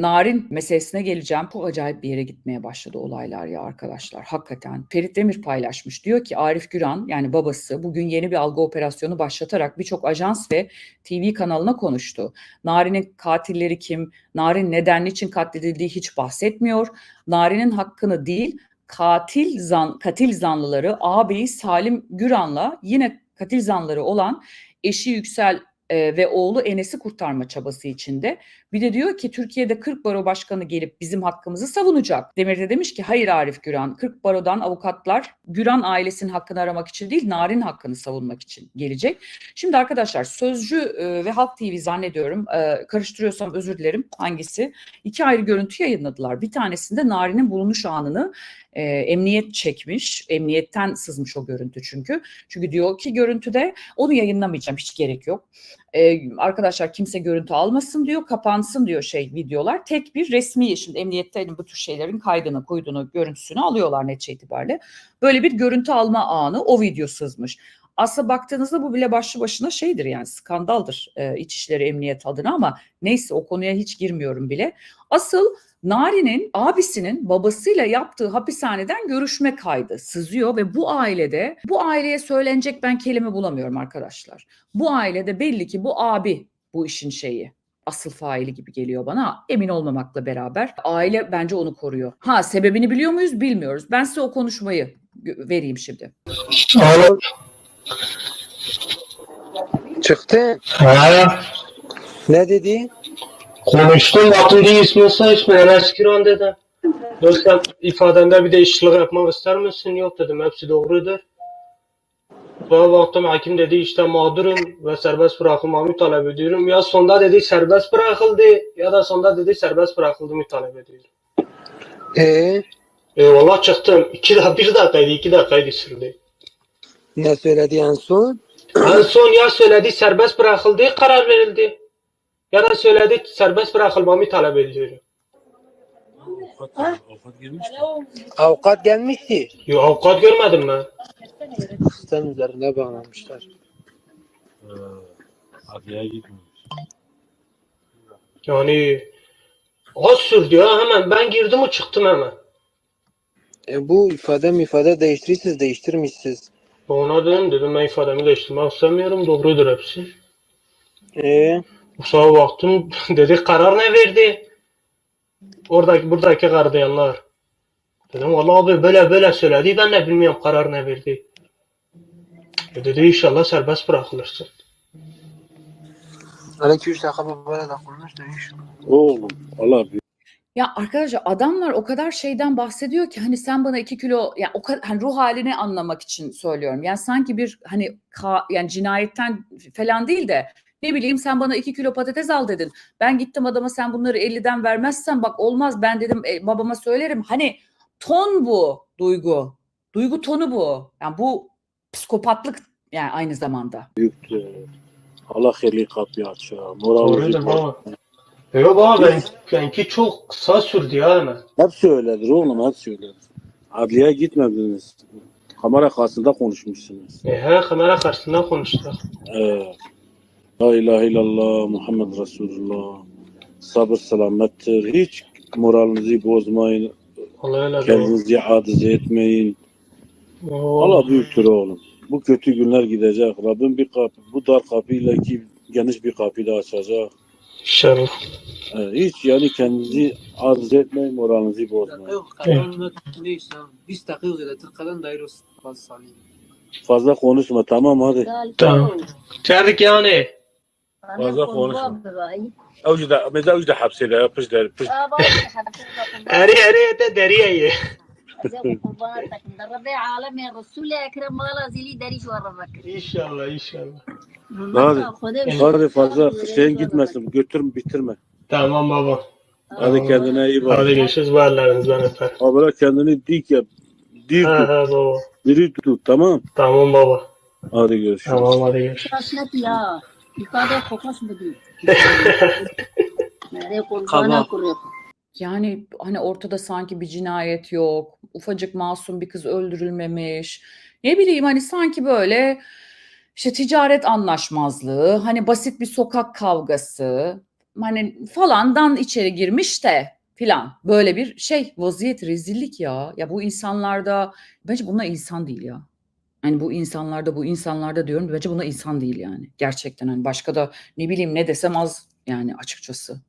Narin meselesine geleceğim. Çok acayip bir yere gitmeye başladı olaylar ya arkadaşlar. Hakikaten. Ferit Demir paylaşmış. Diyor ki Arif Güran yani babası bugün yeni bir algı operasyonu başlatarak birçok ajans ve TV kanalına konuştu. Narin'in katilleri kim? Narin neden niçin katledildiği hiç bahsetmiyor. Narin'in hakkını değil katil zan, katil zanlıları ağabeyi Salim Güran'la yine katil zanları olan eşi Yüksel e, ve oğlu Enes'i kurtarma çabası içinde. Bir de diyor ki Türkiye'de 40 baro başkanı gelip bizim hakkımızı savunacak. Demir de demiş ki hayır Arif Güran 40 barodan avukatlar Güran ailesinin hakkını aramak için değil Narin hakkını savunmak için gelecek. Şimdi arkadaşlar Sözcü e, ve Halk TV zannediyorum e, karıştırıyorsam özür dilerim hangisi? İki ayrı görüntü yayınladılar. Bir tanesinde Narin'in bulunuş anını e, emniyet çekmiş. Emniyetten sızmış o görüntü çünkü. Çünkü diyor ki görüntüde onu yayınlamayacağım hiç gerek yok. E, arkadaşlar kimse görüntü almasın diyor kapansın diyor şey videolar. Tek bir resmi şimdi emniyette bu tür şeylerin kaydını koyduğunu görüntüsünü alıyorlar netice itibariyle. Böyle bir görüntü alma anı o video sızmış. Aslında baktığınızda bu bile başlı başına şeydir yani skandaldır e, İçişleri Emniyet adına ama neyse o konuya hiç girmiyorum bile. Asıl Nari'nin abisinin babasıyla yaptığı hapishaneden görüşme kaydı sızıyor ve bu ailede bu aileye söylenecek ben kelime bulamıyorum arkadaşlar. Bu ailede belli ki bu abi bu işin şeyi asıl faili gibi geliyor bana emin olmamakla beraber aile bence onu koruyor. Ha sebebini biliyor muyuz bilmiyoruz. Ben size o konuşmayı vereyim şimdi. Alo. Çıktı. Ha, Ne dedi? Konuştum. Diye ismi say ismi Enes Kiran dedi. Dostum ifadende bir değişiklik yapmak ister misin? Yok dedim. Hepsi doğrudur. Sonra baktım hakim dedi işte mağdurum ve serbest bırakılmamı talep ediyorum. Ya sonda dedi serbest bırakıldı ya da sonda dedi serbest bırakıldığımı talep ediyorum. Ee, Eyvallah çıktım. İki dakika, bir dakikaydı, iki dakikaydı sürdü. ne söyledi en son? En son ya söyledi serbest bırakıldı karar verildi. Ya da söyledi serbest bırakılmamı talep ediyorum. Avukat gelmişti. Yo, avukat görmedim ben. Sistem üzerine bağlamışlar. Adliye gitmiyor. Yani az sürdü ya hemen. Ben girdim o çıktım hemen. E bu ifade mi ifade değiştirirsiniz değiştirmişsiniz. Ona dedim dedim ben ifademi değiştirmek istemiyorum. Doğrudur hepsi. Ee, Sonra baktım dedi karar ne verdi? Oradaki buradaki gardiyanlar. Dedim vallahi abi böyle böyle söyledi ben de bilmiyorum karar ne verdi. E dedi inşallah serbest bırakılırsın. hele 2-3 dakika bu böyle de konuş da iş. Oğlum Allah bir Ya arkadaşlar adamlar o kadar şeyden bahsediyor ki hani sen bana iki kilo yani o kadar hani ruh halini anlamak için söylüyorum. Yani sanki bir hani ka, yani cinayetten falan değil de ne bileyim sen bana iki kilo patates al dedin. Ben gittim adama sen bunları 50'den vermezsen bak olmaz ben dedim e, babama söylerim. Hani ton bu duygu. Duygu tonu bu. Yani bu psikopatlık yani aynı zamanda. büyüktü. Allah hayırlı kapıyı aç ya. Moralimizi Doğrudur baba. Yok baba ben, benimki çok kısa sürdü ya hemen. Hep söyledir oğlum hep söyledir. Adliye gitmediniz. Kamera karşısında konuşmuşsunuz. E, he kamera karşısında konuştuk. Ee, La ilahe illallah Muhammed Resulullah. Sabır selamettir. Hiç moralinizi bozmayın. Kendinizi adize etmeyin. Oo. Allah büyüktür oğlum. Bu kötü günler gidecek. Rabbim bir kapı, bu dar kapıyla ki geniş bir kapıyı da açacak. İnşallah. Hiç yani kendinizi arz etmeyin, moralinizi bozmayın. Fazla konuşma tamam hadi. Tamam. Çağırdık yani. Fazla konuşma. اوجد ماذا اوجد حبسي لا بش دار بش Eri eri de deriye. الربيع عالمي الرسول اكرم ولا زيلي داري شو الربك İnşallah inşallah. Hadi. Hadi fazla şeyin gitmesin. Götürme bitirme. Tamam baba. Hadi kendine iyi bak. Hadi görüşürüz. Bu ellerinizden öper. Abla kendini dik yap. Dik He tut. he baba. Diri tut tamam. Tamam baba. Hadi görüşürüz. Tamam hadi görüşürüz. İfade kokmaz mı değil? Nereye kurbanına kuruyor? Yani hani ortada sanki bir cinayet yok. Ufacık masum bir kız öldürülmemiş. Ne bileyim hani sanki böyle işte ticaret anlaşmazlığı, hani basit bir sokak kavgası hani falandan içeri girmiş de filan böyle bir şey vaziyet rezillik ya. Ya bu insanlarda bence bunlar insan değil ya. Hani bu insanlarda bu insanlarda diyorum bence buna insan değil yani. Gerçekten hani başka da ne bileyim ne desem az yani açıkçası.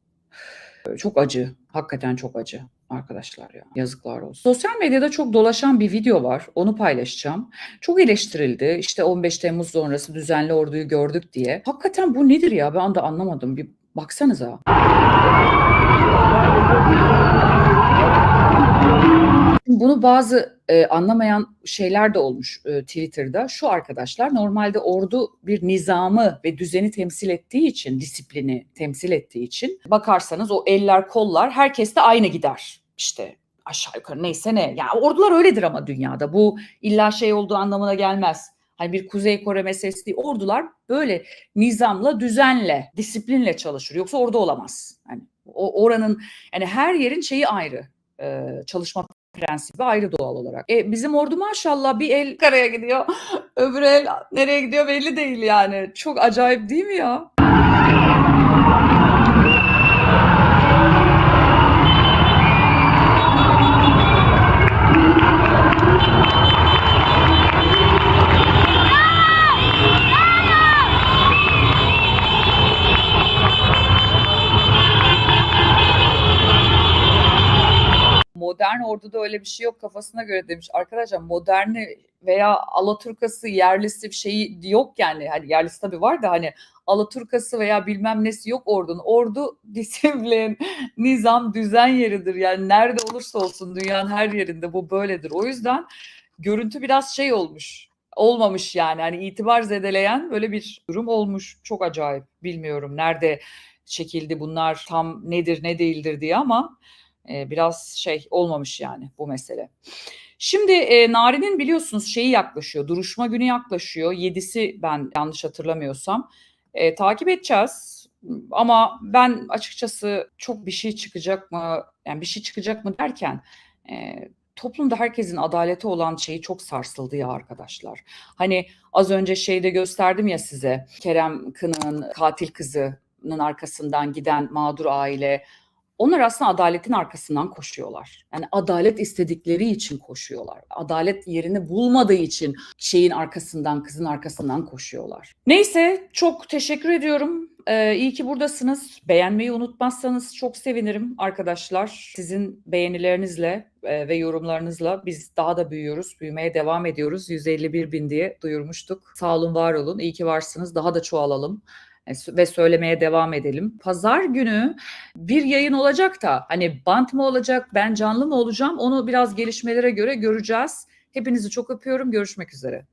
Çok acı. Hakikaten çok acı arkadaşlar ya. Yazıklar olsun. Sosyal medyada çok dolaşan bir video var. Onu paylaşacağım. Çok eleştirildi. İşte 15 Temmuz sonrası düzenli orduyu gördük diye. Hakikaten bu nedir ya? Ben de anlamadım. Bir baksanıza. Bunu bazı e, anlamayan şeyler de olmuş e, Twitter'da. Şu arkadaşlar normalde ordu bir nizamı ve düzeni temsil ettiği için, disiplini temsil ettiği için bakarsanız o eller kollar herkes de aynı gider. İşte aşağı yukarı neyse ne. Ya ordular öyledir ama dünyada. Bu illa şey olduğu anlamına gelmez. Hani bir Kuzey Kore meselesi değil. Ordular böyle nizamla, düzenle, disiplinle çalışır. Yoksa orada olamaz. Yani oranın yani her yerin şeyi ayrı. e, çalışma prensibi ayrı doğal olarak. E, bizim ordu maşallah bir el karaya gidiyor, öbür el nereye gidiyor belli değil yani. Çok acayip değil mi ya? Modern orduda öyle bir şey yok kafasına göre demiş. Arkadaşlar moderni veya Alaturkası yerlisi bir şeyi yok yani. Hani yerlisi tabii var da hani Alaturkası veya bilmem nesi yok ordunun. Ordu disiplin, nizam, düzen yeridir. Yani nerede olursa olsun dünyanın her yerinde bu böyledir. O yüzden görüntü biraz şey olmuş. Olmamış yani. Hani itibar zedeleyen böyle bir durum olmuş. Çok acayip. Bilmiyorum nerede çekildi bunlar tam nedir ne değildir diye ama e, biraz şey olmamış yani bu mesele. Şimdi e, Nari'nin biliyorsunuz şeyi yaklaşıyor. Duruşma günü yaklaşıyor. Yedisi ben yanlış hatırlamıyorsam. E, takip edeceğiz. Ama ben açıkçası çok bir şey çıkacak mı? Yani bir şey çıkacak mı derken e, toplumda herkesin adaleti olan şeyi çok sarsıldı ya arkadaşlar. Hani az önce şeyde gösterdim ya size Kerem Kınık'ın katil kızının arkasından giden mağdur aile onlar aslında adaletin arkasından koşuyorlar. Yani adalet istedikleri için koşuyorlar. Adalet yerini bulmadığı için şeyin arkasından, kızın arkasından koşuyorlar. Neyse çok teşekkür ediyorum. Ee, iyi ki buradasınız. Beğenmeyi unutmazsanız çok sevinirim arkadaşlar. Sizin beğenilerinizle e, ve yorumlarınızla biz daha da büyüyoruz. Büyümeye devam ediyoruz. 151 bin diye duyurmuştuk. Sağ olun, var olun. İyi ki varsınız. Daha da çoğalalım ve söylemeye devam edelim. Pazar günü bir yayın olacak da hani bant mı olacak, ben canlı mı olacağım onu biraz gelişmelere göre göreceğiz. Hepinizi çok öpüyorum. Görüşmek üzere.